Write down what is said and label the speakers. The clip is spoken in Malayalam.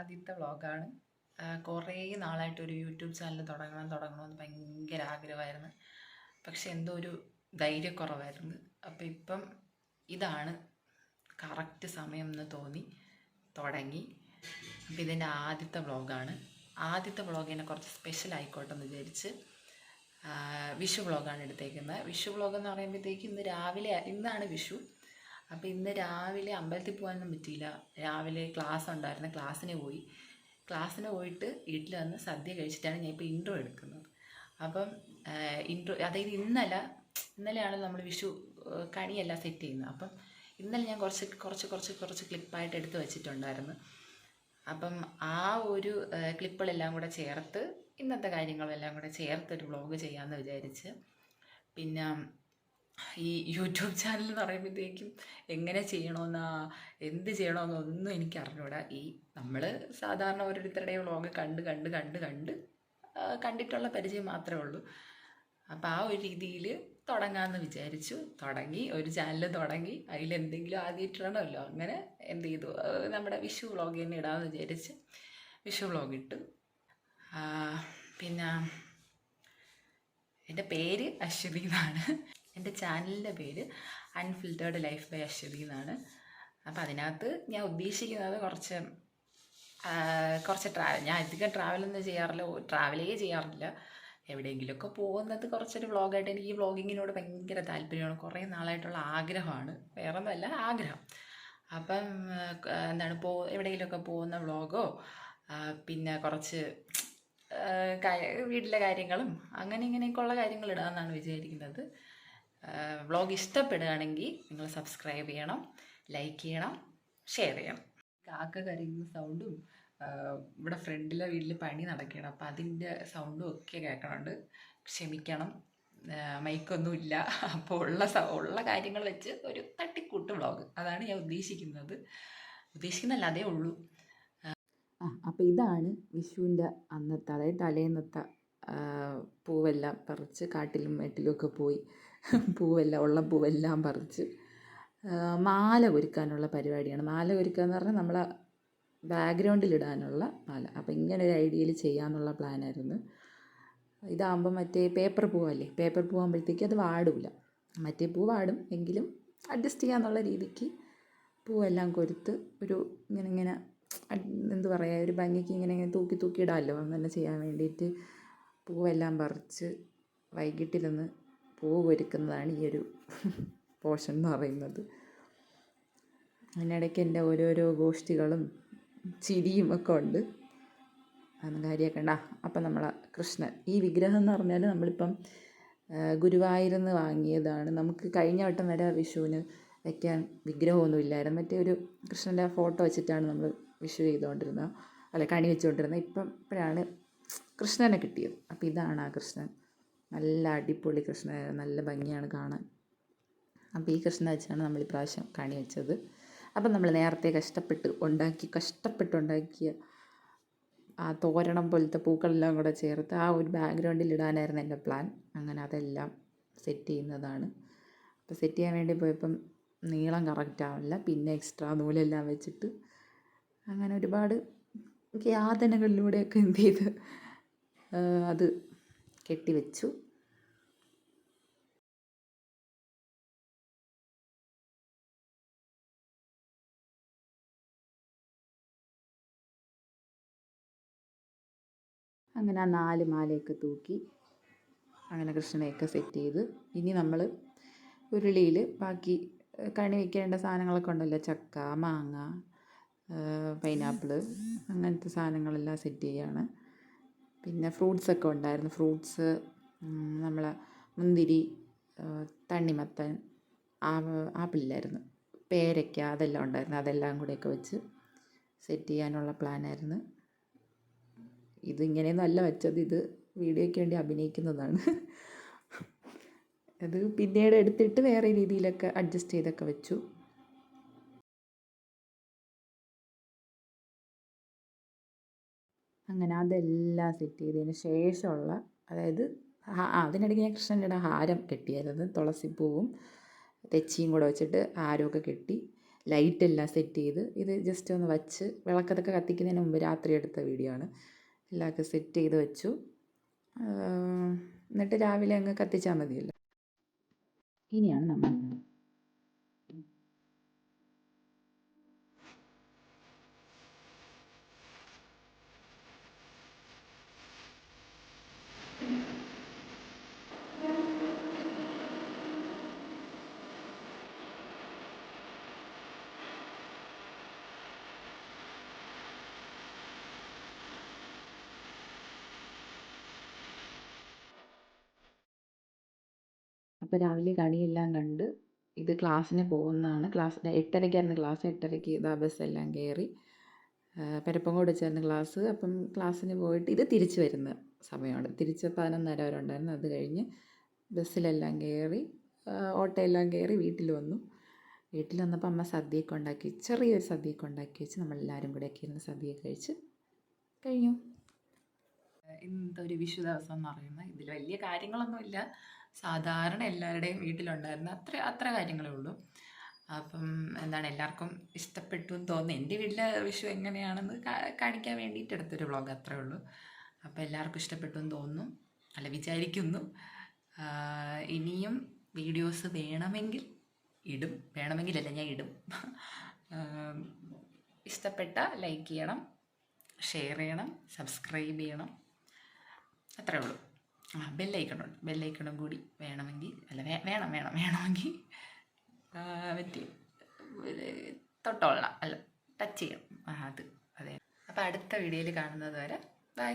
Speaker 1: ആദ്യത്തെ വ്ളോഗാണ്. കുറേ നാളായിട്ട് ഒരു യൂട്യൂബ് ചാനൽ തുടങ്ങണം തുടങ്ങണമെന്ന് ഭയങ്കര ആഗ്രഹമായിരുന്നു. പക്ഷെ എന്തോ ഒരു ധൈര്യക്കുറവായിരുന്നു. അപ്പം ഇപ്പം ഇതാണ് കറക്റ്റ് സമയം എന്ന് തോന്നി തുടങ്ങി. അപ്പം ഇതിന്റെ ആദ്യത്തെ വ്ളോഗാണ്. ആദ്യത്തെ വ്ളോഗിനെ കുറച്ച് സ്പെഷ്യൽ ആയിക്കോട്ടെ എന്ന് വിചാരിച്ച് വിഷു വ്ളോഗാണ് എടുത്തേക്കുന്നത്. വിഷു വ്ളോഗ് എന്ന് പറയുമ്പോഴത്തേക്ക് ഇന്ന് രാവിലെ ഇന്നാണ് വിഷു. അപ്പോൾ ഇന്ന് രാവിലെ അമ്പലത്തിൽ പോകാനൊന്നും പറ്റിയില്ല. രാവിലെ ക്ലാസ് ഉണ്ടായിരുന്നു ക്ലാസ്സിന് പോയി. ക്ലാസ്സിന് പോയിട്ട് വീട്ടിൽ വന്ന് സദ്യ കഴിച്ചിട്ടാണ് ഞാൻ ഇപ്പോൾ ഇൻട്രോ എടുക്കുന്നത്. അപ്പം ഇൻട്രോ അതായത് ഇന്നലെ ഇന്നലെയാണ് നമ്മൾ വിഷു കണിയല്ല സെറ്റ് ചെയ്യുന്നത്. അപ്പം ഇന്നലെ ഞാൻ കുറച്ച് കുറച്ച് കുറച്ച് കുറച്ച് ക്ലിപ്പായിട്ട് എടുത്ത് വെച്ചിട്ടുണ്ടായിരുന്നു. അപ്പം ആ ഒരു ക്ലിപ്പുകളെല്ലാം കൂടെ ചേർത്ത് ഇന്നത്തെ കാര്യങ്ങളെല്ലാം കൂടെ ചേർത്ത് ഒരു വ്ളോഗ് ചെയ്യാമെന്ന് വിചാരിച്ച്. പിന്നെ ഈ യൂട്യൂബ് ചാനൽ എന്ന് പറയുമ്പോഴത്തേക്കും എങ്ങനെ ചെയ്യണമെന്നാ എന്ത് ചെയ്യണമെന്നൊന്നും എനിക്ക് അറിഞ്ഞൂടാ ഈ നമ്മൾ സാധാരണ ഓരോരുത്തരുടെ വ്ളോഗ് കണ്ട് കണ്ട് കണ്ട് കണ്ട് കണ്ടിട്ടുള്ള പരിചയം മാത്രമേ ഉള്ളൂ. അപ്പോൾ ആ ഒരു രീതിയിൽ തുടങ്ങാമെന്ന് വിചാരിച്ചു. തുടങ്ങി ഒരു ചാനൽ തുടങ്ങി. അതിലെന്തെങ്കിലും ആദ്യമായിട്ടിടണമല്ലോ അങ്ങനെ എന്ത് ചെയ്തു? നമ്മുടെ വിഷു വ്ളോഗ് തന്നെ ഇടാമെന്ന് വിചാരിച്ച് വിഷു വ്ളോഗ് ഇട്ടു. പിന്നെ എന്റെ പേര് അശ്വതി എന്നാണ്. എന്റെ ചാനലിന്റെ പേര് അൺഫിൽറ്റേർഡ് ലൈഫ് ബൈ അശ്വതി എന്നാണ്. അപ്പോൾ അതിനകത്ത് ഞാൻ ഉദ്ദേശിക്കുന്നത് കുറച്ച് കുറച്ച് ട്രാവൽ ഞാൻ അധികം ട്രാവലൊന്നും ചെയ്യാറില്ല ട്രാവലേ ചെയ്യാറില്ല. എവിടെയെങ്കിലുമൊക്കെ പോകുന്നത് കുറച്ചൊരു വ്ളോഗായിട്ട് എനിക്ക് ഈ വ്ളോഗിങ്ങിനോട് ഭയങ്കര താല്പര്യമാണ്. കുറേ നാളായിട്ടുള്ള ആഗ്രഹമാണ്. വേറെ ഒന്നുമല്ല ആഗ്രഹം. അപ്പം എന്താണ് പോ എവിടെയെങ്കിലുമൊക്കെ പോകുന്ന വ്ളോഗോ പിന്നെ കുറച്ച് വീട്ടിലെ കാര്യങ്ങളും അങ്ങനെ ഇങ്ങനെയൊക്കെയുള്ള കാര്യങ്ങൾ ഇടാമെന്നാണ് വിചാരിക്കുന്നത്. വ്ളോഗ് ഇഷ്ടപ്പെടുകയാണെങ്കിൽ നിങ്ങൾ സബ്സ്ക്രൈബ് ചെയ്യണം ലൈക്ക് ചെയ്യണം ഷെയർ ചെയ്യണം. കാക്ക കരയുന്ന സൗണ്ടും ഇവിടെ ഫ്രണ്ടിലെ വീട്ടിൽ പണി നടക്കണം അപ്പം അതിന്റെ സൗണ്ടും ഒക്കെ കേൾക്കണുണ്ട്. ക്ഷമിക്കണം. മൈക്കൊന്നുമില്ല അപ്പോൾ ഉള്ള ഉള്ള കാര്യങ്ങൾ വെച്ച് ഒരു തട്ടിക്കൂട്ട് വ്ളോഗ്. അതാണ് ഞാൻ ഉദ്ദേശിക്കുന്നത്. ഉദ്ദേശിക്കുന്നല്ല അതേ ഉള്ളൂ. ആ അപ്പോൾ ഇതാണ് വിഷുവിന്റെ അന്നത്തെ അതായത് തലേന്നത്തെ പൂവെല്ലാം പറിച്ച് കാട്ടിലും മേട്ടിലും ഒക്കെ പോയി പൂവെല്ലാം ഉള്ള പൂവെല്ലാം പറിച്ച് മാല ഒരുക്കാനുള്ള പരിപാടിയാണ്. മാല ഒരുക്കുക എന്ന് പറഞ്ഞാൽ നമ്മളെ ബാക്ക്ഗ്രൗണ്ടിലിടാനുള്ള മാല. അപ്പോൾ ഇങ്ങനെ ഒരു ഐഡിയയിൽ ചെയ്യാമെന്നുള്ള പ്ലാനായിരുന്നു. ഇതാകുമ്പോൾ മറ്റേ പേപ്പർ പൂവല്ലേ പേപ്പർ പൂവാകുമ്പോഴത്തേക്ക് അത് വാടില്ല മറ്റേ പൂ വാടും എങ്കിലും അഡ്ജസ്റ്റ് ചെയ്യാന്നുള്ള രീതിക്ക് പൂവെല്ലാം കൊരുത്ത് ഒരു ഇങ്ങനെ ഇങ്ങനെ എന്ത് പറയുക ഒരു ഭംഗിക്ക് ഇങ്ങനെ ഇങ്ങനെ തൂക്കി തൂക്കി ഇടാമല്ലോ അങ്ങനെ ചെയ്യാൻ വേണ്ടിയിട്ട് പൂവെല്ലാം പറിച്ച് വൈകിട്ടിരുന്ന് പൂ ഒരുക്കുന്നതാണ് ഈ ഒരു പോർഷൻ എന്ന് പറയുന്നത്. അതിനിടയ്ക്ക് എന്റെ ഓരോരോ ഗോഷ്ഠികളും ചിരിയും ഒക്കെ ഉണ്ട്. അതൊന്നും കാര്യമാക്കണ്ട അപ്പം നമ്മൾ കൃഷ്ണൻ. ഈ വിഗ്രഹം എന്ന് പറഞ്ഞാൽ നമ്മളിപ്പം ഗുരുവായൂരിന്ന് വാങ്ങിയതാണ്. നമുക്ക് കഴിഞ്ഞ വട്ടം വരെ വിഷുവിന് വയ്ക്കാൻ വിഗ്രഹമൊന്നും ഇല്ലായിരുന്നു. മറ്റേ ഒരു കൃഷ്ണന്റെ ഫോട്ടോ വെച്ചിട്ടാണ് നമ്മൾ വിഷു ചെയ്തുകൊണ്ടിരുന്നത്. അല്ല കണി വെച്ചുകൊണ്ടിരുന്നത്. ഇപ്പം ഇപ്പോഴാണ് കൃഷ്ണനെ കിട്ടിയത്. അപ്പോൾ ഇതാണ് ആ കൃഷ്ണൻ. നല്ല അടിപൊളി കൃഷ്ണനായിരുന്നു നല്ല ഭംഗിയാണ് കാണാൻ. അപ്പോൾ ഈ കൃഷ്ണ വെച്ചാണ് നമ്മൾ ഇപ്രാവശ്യം കണി വെച്ചത്. അപ്പം നമ്മൾ നേരത്തെ കഷ്ടപ്പെട്ട് ഉണ്ടാക്കി കഷ്ടപ്പെട്ടുണ്ടാക്കിയ ആ തോരണം പോലത്തെ പൂക്കളെല്ലാം കൂടെ ചേർത്ത് ആ ഒരു ബാക്ക്ഗ്രൗണ്ടിൽ ഇടാനായിരുന്നു എന്റെ പ്ലാൻ അങ്ങനെ അതെല്ലാം സെറ്റ് ചെയ്യുന്നതാണ്. അപ്പോൾ സെറ്റ് ചെയ്യാൻ വേണ്ടി പോയപ്പം നീളം കറക്റ്റ് ആവില്ല പിന്നെ എക്സ്ട്രാ നൂലെല്ലാം വെച്ചിട്ട് അങ്ങനെ ഒരുപാട് യാതനകളിലൂടെയൊക്കെ എന്ത് ചെയ്ത് അത് കെട്ടിവെച്ചു. അങ്ങനെ ആ നാല് മാലയൊക്കെ തൂക്കി അങ്ങനെ കൃഷ്ണനെയൊക്കെ സെറ്റ് ചെയ്ത്. ഇനി നമ്മൾ ഉരുളിയിൽ ബാക്കി കണി വയ്ക്കേണ്ട സാധനങ്ങളൊക്കെ ഉണ്ടല്ലോ. ചക്ക മാങ്ങ പൈനാപ്പിൾ അങ്ങനത്തെ സാധനങ്ങളെല്ലാം സെറ്റ് ചെയ്യാണ്. പിന്നെ ഫ്രൂട്ട്സൊക്കെ ഉണ്ടായിരുന്നു. ഫ്രൂട്ട്സ് നമ്മൾ മുന്തിരി തണ്ണിമത്തൻ ആപ്പിളില്ലായിരുന്നു. പേരയ്ക്ക അതെല്ലാം ഉണ്ടായിരുന്നു. അതെല്ലാം കൂടെയൊക്കെ വെച്ച് സെറ്റ് ചെയ്യാനുള്ള പ്ലാനായിരുന്നു. ഇതിങ്ങനെയൊന്നും അല്ല വെച്ചത് ഇത് വീഡിയോയ്ക്ക് വേണ്ടി അഭിനയിക്കുന്നതാണ്. അത് പിന്നീട് എടുത്തിട്ട് വേറെ രീതിയിലൊക്കെ അഡ്ജസ്റ്റ് ചെയ്തൊക്കെ വെച്ചു. അങ്ങനെ അതെല്ലാം സെറ്റ് ചെയ്തതിന് ശേഷമുള്ള അതായത് അതിനിടയ്ക്ക് ഞാൻ കൃഷ്ണന്റെ ഹാരം കെട്ടിയായിരുന്നു. തുളസിപ്പൂവും തെച്ചിയും കൂടെ വെച്ചിട്ട് ഹാരമൊക്കെ കെട്ടി ലൈറ്റെല്ലാം സെറ്റ് ചെയ്ത് ഇത് ജസ്റ്റ് ഒന്ന് വച്ച് വിളക്കതൊക്കെ കത്തിക്കുന്നതിന് മുമ്പ് രാത്രി എടുത്ത വീഡിയോ ആണ്. എല്ലാമൊക്കെ സെറ്റ് ചെയ്ത് വെച്ചു. എന്നിട്ട് രാവിലെ അങ്ങ് കത്തിച്ചാൽ മതിയല്ലോ. ഇനിയാണ് നമ്മൾ അപ്പോൾ രാവിലെ കണിയെല്ലാം കണ്ട് ഇത് ക്ലാസ്സിന് പോകുന്നതാണ്. ക്ലാസ് എട്ടരയ്ക്കായിരുന്നു ക്ലാസ്. എട്ടരയ്ക്ക് ഇതാ ബസ്സെല്ലാം കയറി പെരപ്പങ്കോട് വെച്ചായിരുന്നു ക്ലാസ്. അപ്പം ക്ലാസ്സിന് പോയിട്ട് ഇത് തിരിച്ച് വരുന്ന സമയമാണ്. തിരിച്ച് പതിനൊന്നര വരെ ഉണ്ടായിരുന്നു. അത് കഴിഞ്ഞ് ബസ്സിലെല്ലാം കയറി ഓട്ടോയെല്ലാം കയറി വീട്ടിൽ വന്നു. വീട്ടിൽ വന്നപ്പോൾ അമ്മ സദ്യയൊക്കെ ഉണ്ടാക്കി ചെറിയൊരു സദ്യയൊക്കെ ഉണ്ടാക്കി വെച്ച് നമ്മളെല്ലാവരും കൂടെ ഒക്കെ ഇരുന്ന് സദ്യയൊക്കെ കഴിച്ച് കഴിഞ്ഞു. ഇന്നത്തെ ഒരു വിഷു ദിവസം എന്ന് പറയുന്നത്. ഇതിൽ വലിയ കാര്യങ്ങളൊന്നുമില്ല. സാധാരണ എല്ലാവരുടെയും വീട്ടിലുണ്ടായിരുന്ന അത്ര അത്ര കാര്യങ്ങളേ ഉള്ളൂ. അപ്പം എന്താണ് എല്ലാവർക്കും ഇഷ്ടപ്പെട്ടു എന്ന് തോന്നുന്നു. എന്റെ വീട്ടിലെ വിഷു എങ്ങനെയാണെന്ന് കാണിക്കാൻ വേണ്ടിയിട്ട് എടുത്തൊരു വ്ളോഗ് അത്രേ ഉള്ളൂ. അപ്പോൾ എല്ലാവർക്കും ഇഷ്ടപ്പെട്ടു എന്ന് തോന്നുന്നു. അല്ല വിചാരിക്കുന്നു. ഇനിയും വീഡിയോസ് വേണമെങ്കിൽ ഇടും. വേണമെങ്കിലല്ല ഞാൻ ഇടും. ഇഷ്ടപ്പെട്ട ലൈക്ക് ചെയ്യണം ഷെയർ ചെയ്യണം സബ്സ്ക്രൈബ് ചെയ്യണം. അത്രേ ഉള്ളൂ. ആ ബെല്ലൈക്കണുണ്ട്. ബെല്ലൈക്കണും കൂടി വേണമെങ്കിൽ അല്ല വേണം വേണം വേണമെങ്കിൽ പറ്റി തൊട്ടോളാം. അല്ല ടച്ച് ചെയ്യണം അത്. അതെ. അപ്പോൾ അടുത്ത വീഡിയോയിൽ കാണുന്നത് വരെ ബൈ